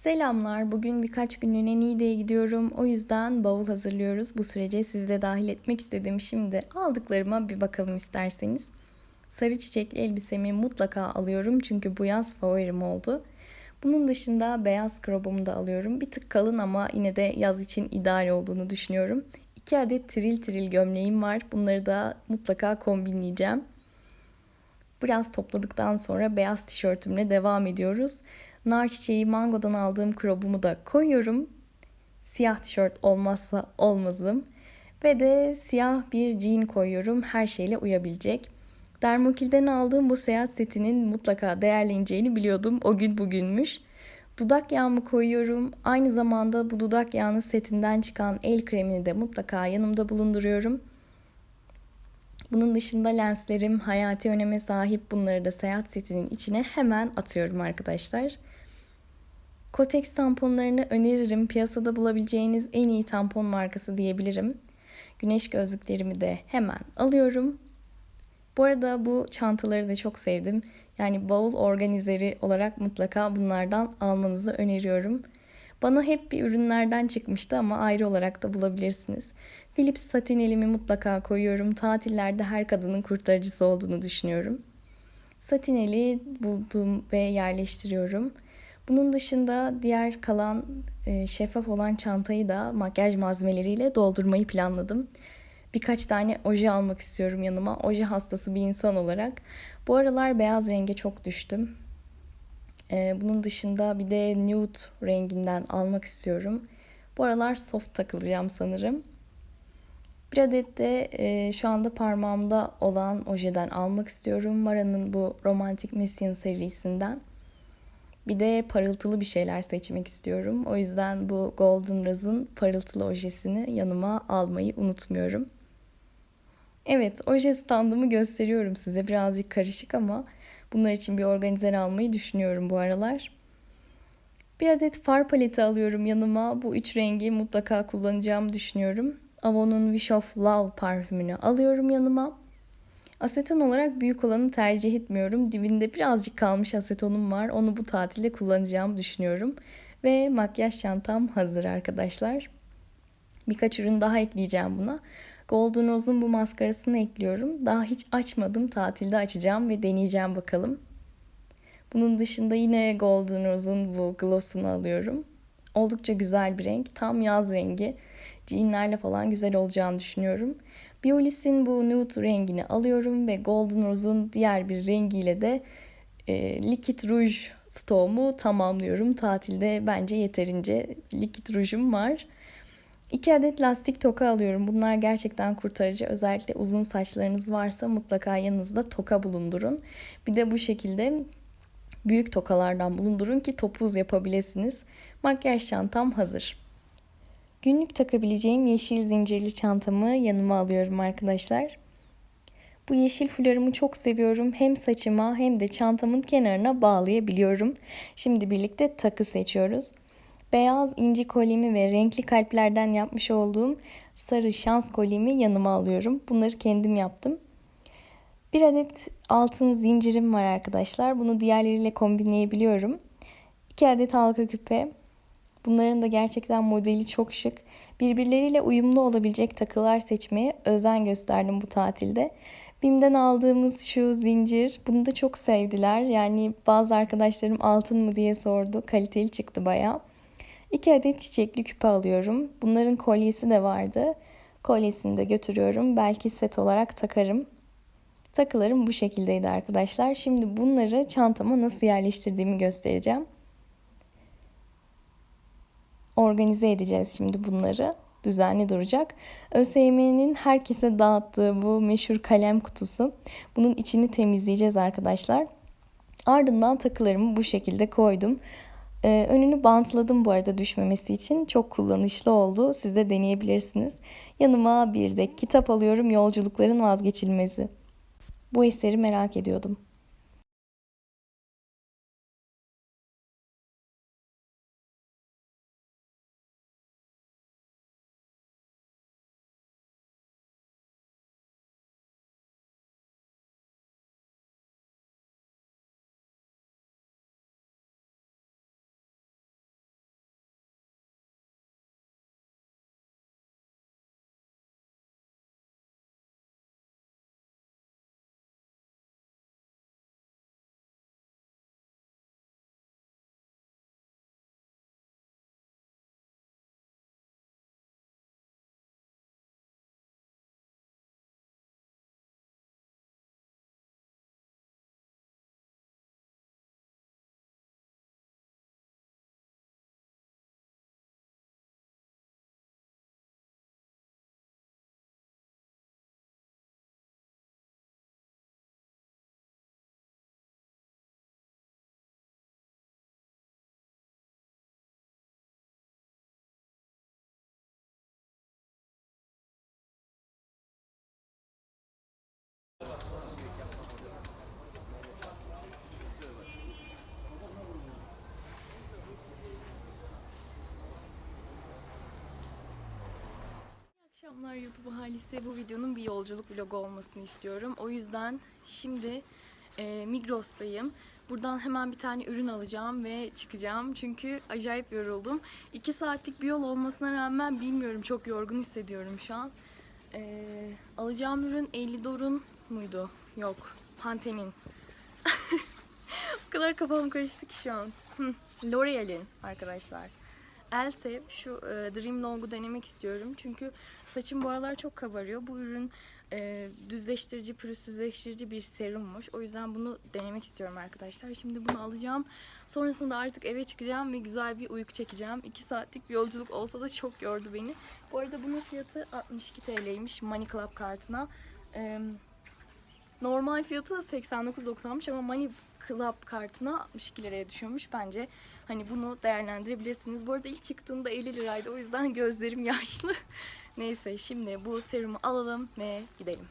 Selamlar. Bugün birkaç günlüğüne Niğde'ye gidiyorum. O yüzden bavul hazırlıyoruz. Bu sürece sizi de dahil etmek istedim. Şimdi aldıklarıma bir bakalım isterseniz. Sarı çiçekli elbisemi mutlaka alıyorum çünkü bu yaz favorim oldu. Bunun dışında beyaz krobumu da alıyorum. Bir tık kalın ama yine de yaz için ideal olduğunu düşünüyorum. İki adet tril tril gömleğim var. Bunları da mutlaka kombinleyeceğim. Biraz topladıktan sonra beyaz tişörtümle devam ediyoruz. Nar çiçeği mangodan aldığım krobumu da koyuyorum. Siyah tişört olmazsa olmazım. Ve de siyah bir jean koyuyorum. Her şeyle uyabilecek. Dermokil'den aldığım bu seyahat setinin mutlaka değerleneceğini biliyordum. O gün bugünmüş. Dudak yağımı koyuyorum. Aynı zamanda bu dudak yağının setinden çıkan el kremini de mutlaka yanımda bulunduruyorum. Bunun dışında lenslerim hayati öneme sahip. Bunları da seyahat setinin içine hemen atıyorum arkadaşlar. Kotex tamponlarını öneririm. Piyasada bulabileceğiniz en iyi tampon markası diyebilirim. Güneş gözlüklerimi de hemen alıyorum. Bu arada bu çantaları da çok sevdim. Yani bavul organizeri olarak mutlaka bunlardan almanızı öneriyorum. Bana hep bir ürünlerden çıkmıştı ama ayrı olarak da bulabilirsiniz. Philips satin elimi mutlaka koyuyorum. Tatillerde her kadının kurtarıcısı olduğunu düşünüyorum. Satin eli buldum ve yerleştiriyorum. Bunun dışında diğer kalan e, şeffaf olan çantayı da makyaj malzemeleriyle doldurmayı planladım. Birkaç tane oje almak istiyorum yanıma. Oje hastası bir insan olarak. Bu aralar beyaz renge çok düştüm. E, bunun dışında bir de nude renginden almak istiyorum. Bu aralar soft takılacağım sanırım. Bir adet de e, şu anda parmağımda olan ojeden almak istiyorum. Mara'nın bu Romantic Mission serisinden. Bir de parıltılı bir şeyler seçmek istiyorum. O yüzden bu Golden Rose'un parıltılı ojesini yanıma almayı unutmuyorum. Evet, oje standımı gösteriyorum size. Birazcık karışık ama bunlar için bir organizer almayı düşünüyorum bu aralar. Bir adet far paleti alıyorum yanıma. Bu üç rengi mutlaka kullanacağımı düşünüyorum. Avon'un Wish of Love parfümünü alıyorum yanıma. Aseton olarak büyük olanı tercih etmiyorum. Dibinde birazcık kalmış asetonum var. Onu bu tatilde kullanacağımı düşünüyorum. Ve makyaj çantam hazır arkadaşlar. Birkaç ürün daha ekleyeceğim buna. Golden Rose'un bu maskarasını ekliyorum. Daha hiç açmadım. Tatilde açacağım ve deneyeceğim bakalım. Bunun dışında yine Golden Rose'un bu gloss'unu alıyorum. Oldukça güzel bir renk. Tam yaz rengi. Jeanlerle falan güzel olacağını düşünüyorum. Biolis'in bu nude rengini alıyorum ve Golden Rose'un diğer bir rengiyle de e, Liquid Rouge stoğumu tamamlıyorum. Tatilde bence yeterince Liquid Rouge'um var. İki adet lastik toka alıyorum. Bunlar gerçekten kurtarıcı. Özellikle uzun saçlarınız varsa mutlaka yanınızda toka bulundurun. Bir de bu şekilde büyük tokalardan bulundurun ki topuz yapabilirsiniz. Makyaj çantam hazır. Günlük takabileceğim yeşil zincirli çantamı yanıma alıyorum arkadaşlar. Bu yeşil flörümü çok seviyorum. Hem saçıma hem de çantamın kenarına bağlayabiliyorum. Şimdi birlikte takı seçiyoruz. Beyaz inci kolyemi ve renkli kalplerden yapmış olduğum sarı şans kolyemi yanıma alıyorum. Bunları kendim yaptım. Bir adet altın zincirim var arkadaşlar. Bunu diğerleriyle kombinleyebiliyorum. İki adet halka küpe, Bunların da gerçekten modeli çok şık. Birbirleriyle uyumlu olabilecek takılar seçmeye özen gösterdim bu tatilde. Bim'den aldığımız şu zincir, bunu da çok sevdiler. Yani bazı arkadaşlarım altın mı diye sordu. Kaliteli çıktı baya. İki adet çiçekli küpe alıyorum. Bunların kolyesi de vardı. Kolyesini de götürüyorum. Belki set olarak takarım. Takılarım bu şekildeydi arkadaşlar. Şimdi bunları çantama nasıl yerleştirdiğimi göstereceğim organize edeceğiz şimdi bunları. Düzenli duracak. ÖSYM'nin herkese dağıttığı bu meşhur kalem kutusu. Bunun içini temizleyeceğiz arkadaşlar. Ardından takılarımı bu şekilde koydum. Ee, önünü bantladım bu arada düşmemesi için. Çok kullanışlı oldu. Siz de deneyebilirsiniz. Yanıma bir de kitap alıyorum. Yolculukların vazgeçilmezi. Bu eseri merak ediyordum. Akşamlar YouTube ahalisi bu videonun bir yolculuk vlogu olmasını istiyorum. O yüzden şimdi e, Migros'tayım. Buradan hemen bir tane ürün alacağım ve çıkacağım. Çünkü acayip yoruldum. 2 saatlik bir yol olmasına rağmen bilmiyorum çok yorgun hissediyorum şu an. E, alacağım ürün 50 dorun muydu? Yok. Pantene'in. o kadar kafam karıştı ki şu an. L'Oreal'in arkadaşlar. Else şu e, Dream Long'u denemek istiyorum. Çünkü saçım bu aralar çok kabarıyor. Bu ürün e, düzleştirici, pürüzsüzleştirici bir serummuş. O yüzden bunu denemek istiyorum arkadaşlar. Şimdi bunu alacağım. Sonrasında artık eve çıkacağım ve güzel bir uyku çekeceğim. 2 saatlik bir yolculuk olsa da çok yordu beni. Bu arada bunun fiyatı 62 TL'ymiş Money Club kartına. E, normal fiyatı 89.90'mış ama Money Club kartına 62 liraya düşüyormuş. Bence hani bunu değerlendirebilirsiniz. Bu arada ilk çıktığında 50 liraydı. O yüzden gözlerim yaşlı. Neyse şimdi bu serumu alalım ve gidelim.